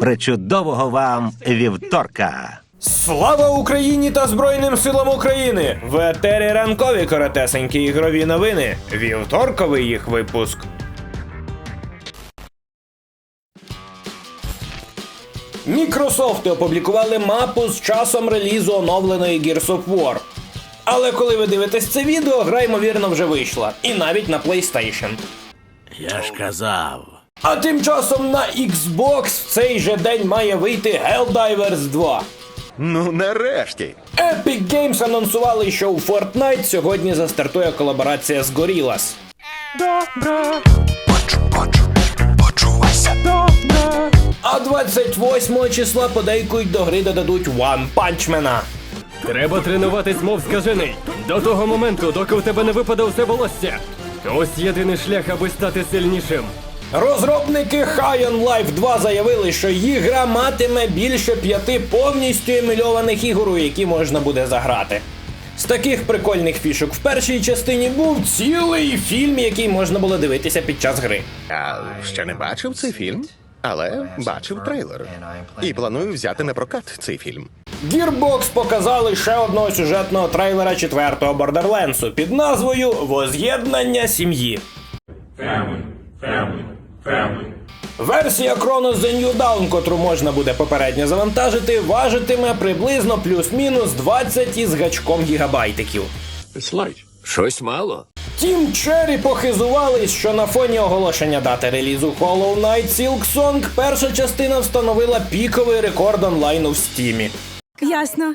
Причудового вам вівторка! Слава Україні та Збройним силам України! В етері ранкові коротесенькі ігрові новини. Вівторковий їх випуск. Мікрософти опублікували мапу з часом релізу оновленої Gears of War. Але коли ви дивитесь це відео, гра ймовірно вже вийшла. І навіть на PlayStation. Я ж казав. А тим часом на Xbox в цей же день має вийти Helldivers 2. Ну, нарешті. Epic Games анонсували, що у Fortnite сьогодні застартує колаборація з Gorillaz. А 28 числа подейкують до гри додадуть One Punch Man. Треба тренуватись, мов скажений. До того моменту, доки у тебе не випаде усе волосся. Ось єдиний шлях, аби стати сильнішим. Розробники High on Life 2 заявили, що їх гра матиме більше п'яти повністю емульованих ігор, у які можна буде заграти. З таких прикольних фішок в першій частині був цілий фільм, який можна було дивитися під час гри. Я ще не бачив цей фільм, але бачив трейлер. І планую взяти на прокат цей фільм. Gearbox показали ще одного сюжетного трейлера четвертого Бордерленсу під назвою Воз'єднання сім'ї. Версія Chronos The New Dawn, котру можна буде попередньо завантажити, важитиме приблизно плюс-мінус 20 із гачком гігабайтиків. Щось мало. Тім Черрі похизувались, що на фоні оголошення дати релізу Hollow Knight Silk Song перша частина встановила піковий рекорд онлайну в стімі. Ясно.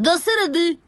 До середи.